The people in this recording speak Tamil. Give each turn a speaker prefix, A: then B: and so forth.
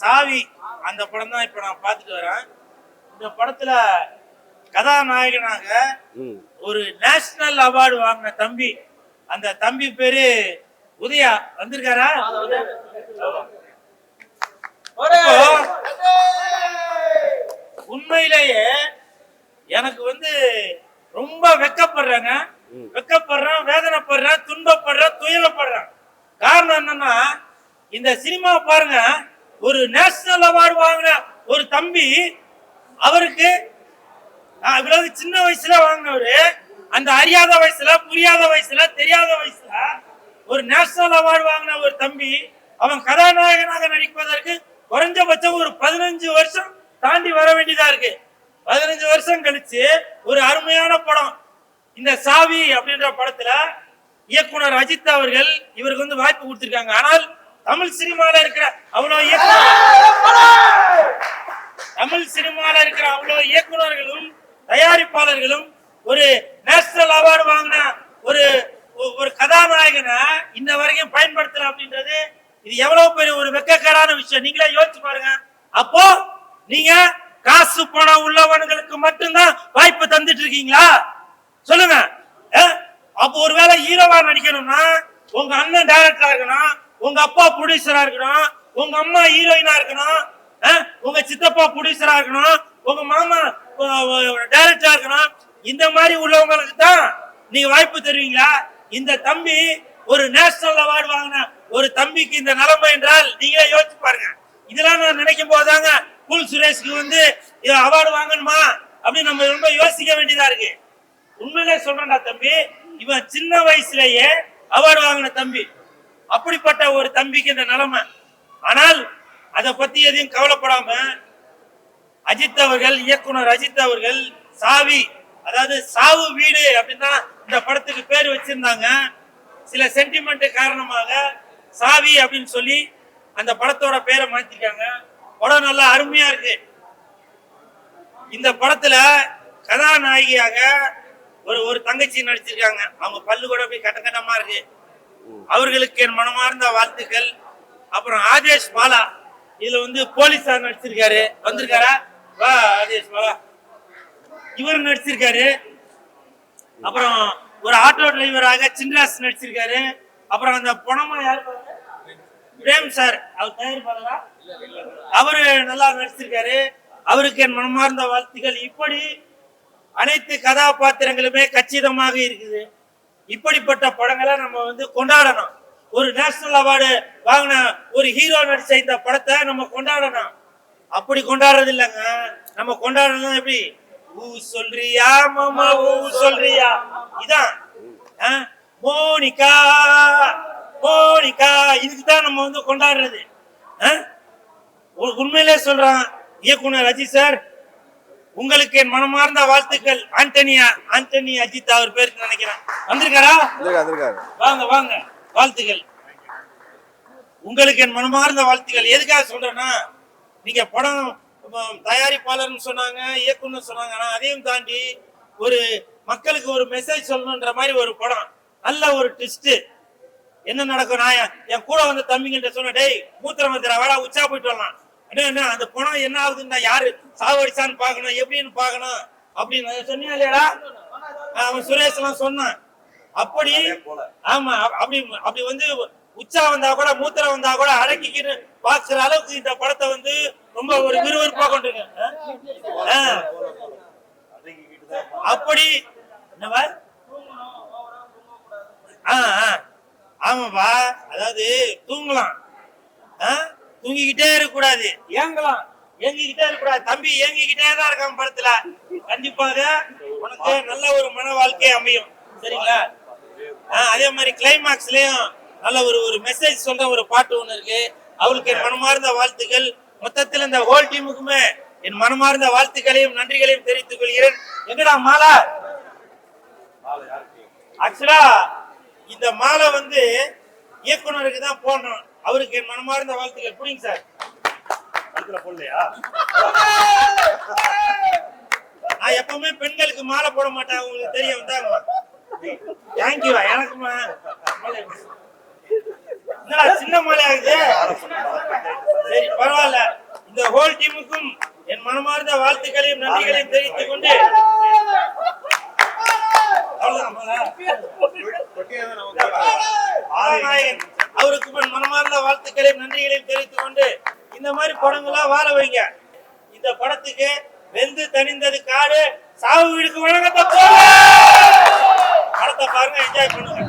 A: சாவி அந்த படம் தான் இப்ப நான் பார்த்துட்டு வரேன். இந்த படத்துல கதாநாயகனாக ஒரு நேஷனல் அவார்டு வாங்கின தம்பி அந்த தம்பி பேரு உதயா. வந்திருக்காரா? உண்மையிலேயே எனக்கு வந்து ரொம்ப வெக்கப்படுறேங்க. வெக்கப்படுறேன் வேதனைப்படுறேன் துன்பப்படுறேன் துயரப்படுறேன். காரணம் என்னன்னா இந்த சினிமா பாருங்க ஒரு நேஷனல் அவார்டு வாங்கின ஒரு தம்பி அவருக்கு இவ்வளவு சின்ன வயசுல வாங்கினவரு. அந்த அறியாத வயசுல புரியாத வயசுல தெரியாத வயசுல ஒரு நேஷனல் அவார்டு வாங்கின ஒரு தம்பி அவன் கதாநாயகனாக நடிப்பதற்கு குறைஞ்சபட்சம் ஒரு பதினஞ்சு வருஷம் தாண்டி வர வேண்டியதா இருக்கு. பதினஞ்சு வருஷம் கழிச்சு ஒரு அருமையான படம். இந்த சாவி அப்படின்ற படத்துல இயக்குனர் அஜித் அவர்கள் இவருக்கு வந்து வாய்ப்பு கொடுத்திருக்காங்க. ஆனால் தமிழ் சினிமால இருக்கிற அவ்வளவு இயக்குனர் தமிழ் சினிமால இருக்கிற அவ்வளவு இயக்குனர்களும் தயாரிப்பாளர்களும் ஒரு நேஷனல் அவார்டு வாங்கின ஒரு ஒரு கதாநாயகனை இந்த வரைக்கும் பயன்படுத்தல அப்படின்றது இது எவ்வளவு பெரிய ஒரு வெக்கக்கேடான விஷயம். நீங்களே யோசிச்சு பாருங்க. அப்போ நீங்க காசு பணம் உள்ளவனுங்களுக்கு மட்டும்தான் வாய்ப்பு தந்துட்டு இருக்கீங்களா? சொல்லுங்க. அப்போ ஒருவேளை ஹீரோவா நடிக்கணும்னா உங்க அண்ணன் டைரக்டரா இருக்கணும். உங்க அப்பா ப்ரொடியூசரா இருக்கணும். உங்க அம்மா ஹீரோயினா இருக்கணும். உங்க சித்தப்பா ப்ரொடியூசரா இருக்கணும். உங்க மாமா டைரக்டரா இருக்கணும். இந்த மாதிரி உள்ளவங்களுக்கு தான் நீங்க வாய்ப்பு தருவீங்களா? இந்த தம்பி ஒரு நேஷனல் அவார்டு வாங்கின ஒரு தம்பிக்கு இந்த நிலைமை என்றால் நீங்களே யோசிச்சு பாருங்க. இதெல்லாம் நான் நினைக்கும் போதாங்க குல் சுரேஷ்க்கு வந்து அவார்டு வாங்கணுமா? அப்படின்னு நம்ம ரொம்ப யோசிக்க வேண்டியதா இருக்கு. உண்மையிலே சொல்றேன்டா தம்பி இவன் சின்ன வயசுலயே அவார்டு வாங்கின தம்பி. அப்படிப்பட்ட ஒரு தம்பிக்கு இந்த நிலைமை. ஆனால் அதை பத்தி எதையும் கவலைப்படாம அஜித் அவர்கள் இயக்குனர் அஜித் அவர்கள் சாவி அதாவது சாவு வீடு அப்படின்னா இந்த படத்துக்கு பேர் வச்சிருந்தாங்க. சில சென்டிமெண்ட் காரணமாக சாவி அப்படின்னு சொல்லி அந்த படத்தோட பேரை மாத்திருக்காங்க. படம் நல்லா அருமையா இருக்கு. இந்த படத்துல கதாநாயகியாக ஒரு ஒரு தங்கச்சி நடிச்சிருக்காங்க. அவங்க பல்லு கூட போய் கட்ட கட்டமா இருக்கு. அவர்களுக்கு என் மனமார்ந்த வாழ்த்துக்கள். அப்புறம் ஆதேஷ் பாலா இதுல வந்து போலீஸார் நடிச்சிருக்காரு. வந்திருக்காரா? வா ஆதேஷ் பாலா. இவர் நடிச்சிருக்காரு. அப்புறம் ஒரு ஆட்டோ டிரைவராக சின்ராஸ் நடிச்சிருக்காரு. அப்புறம் அந்த பணமா யாரு பிரேம் சார் அவர் தயாரிப்பாளரா? அவரு நல்லா நடிச்சிருக்காரு. அவருக்கு என் மனமார்ந்த வாழ்த்துக்கள். இப்படி அனைத்து கதாபாத்திரங்களுமே கச்சிதமாக இருக்குது. இப்படிப்பட்ட படங்களை நம்ம வந்து கொண்டாடணும். ஒரு நேஷனல் அவார்டு வாங்கின ஒரு ஹீரோ நடிச்ச இந்த படத்தை நம்ம கொண்டாடணும். அப்படி கொண்டாடுறது இல்லைங்க. நம்ம கொண்டாடணும் எப்படி? ஊ சொல்றியா மாமா ஊ சொல்றியா? இதான். ஆ? மோனிகா மோனிகா இதுக்கு தான் நம்ம வந்து கொண்டாடுறது. ஆ? உண்மையிலே சொல்றான் இயக்குனர் அஜித் சார் உங்களுக்கு என் மனமார்ந்த வாழ்த்துக்கள். ஆண்டனியா ஆண்டனி அஜித் அவர் பேருக்கு நினைக்கிறேன். வந்திருக்காரா? வாங்க வாங்க. வாழ்த்துக்கள். உங்களுக்கு என் மனமார்ந்த வாழ்த்துக்கள். எதுக்காக சொல்றேன்னா நீங்க படம் தயாரிப்பாளர்னு சொன்னாங்க இயக்குனர் சொன்னாங்க. ஆனா அதையும் தாண்டி ஒரு மக்களுக்கு ஒரு மெசேஜ் சொல்லணுன்ற மாதிரி ஒரு படம். நல்ல ஒரு ட்விஸ்ட் என்ன நடக்கும் நான் என்- என் கூட வந்து தம்பிங்கிட்ட சொன்னேன் டேய் மூத்திரம் வந்துடா வேடா உச்சா போயிட்டு வரலாம். அண்ணே, அந்த பணம் என்ன ஆகுதுன்னா யாரு? சாவடிச்சான்னு பார்க்கணும் எப்படின்னு பார்க்கணும். அப்படின்னு சொன்னியா இல்லையாடா? அவன் சுரேஷ் எல்லாம் சொன்னான். அப்படி ஆமா அப்- அப்படி அப்படி வந்து உச்சா வந்தா கூட மூத்திரம் வந்தா கூட அடக்கிக்கிட்டு பாக்குற அளவுக்கு இந்த படத்தை வந்து ரொம்ப ஒரு விறுவிறுப்பா கொண்டுங்க அப்படி என்னவா. ஆமாப்பா. அதாவது தூங்கலாம். ஆ? தூங்கிக்கிட்டே இருக்க கூடாது ஏங்கலாம். ஏங்கிக்கிட்டே இருக்க கூடாது தம்பி ஏங்கிக்கிட்டே தான் இருக்கான் படத்துல. கண்டிப்பாக உனக்கு நல்ல ஒரு மன வாழ்க்கை அமையும். சரிங்களா? அதே மாதிரி கிளைமாக்ஸ்லயும் நல்ல ஒரு ஒரு மெசேஜ் சொல்ற ஒரு பாட்டு ஒண்ணு இருக்கு. அவளுக்கு என் மனமார்ந்த வாழ்த்துக்கள். மொத்தத்தில் இந்த ஹோல் டீமுக்குமே என் மனமார்ந்த வாழ்த்துக்களையும் நன்றிகளையும் தெரிவித்துக் கொள்கிறேன். எங்கடா மாலா? ஆக்சுவலா இந்த மாலை வந்து இயக்குனருக்கு தான் போடணும். அவருக்கு என் மனமார்ந்த வாழ்த்துக்கள். புரியுங்க சார்.
B: போடலையா?
A: நான் எப்பவுமே பெண்களுக்கு மாலை போட மாட்டேன். உங்களுக்கு தெரிய வந்தாங்கம்மா தேங்க்யூ எனக்குமா என்னடா சின்ன மலை ஆகுது? சரி பரவாயில்ல. இந்த ஹோல் டீமுக்கும் என் மனமார்ந்த வாழ்த்துக்களையும் நன்றிகளையும் தெரிவித்துக் கொண்டு அவ்வளவுதான். அவருக்கு மனமார்ந்த வாழ்த்துக்களையும் நன்றிகளையும் தெரிவித்துக் கொண்டு இந்த மாதிரி படங்கள்லாம் வாழ வைங்க. இந்த படத்துக்கு வெந்து தனிந்தது காடு சாவு வீடுக்கு வழங்கத்த படத்தை பாருங்க என்ஜாய் பண்ணுங்க.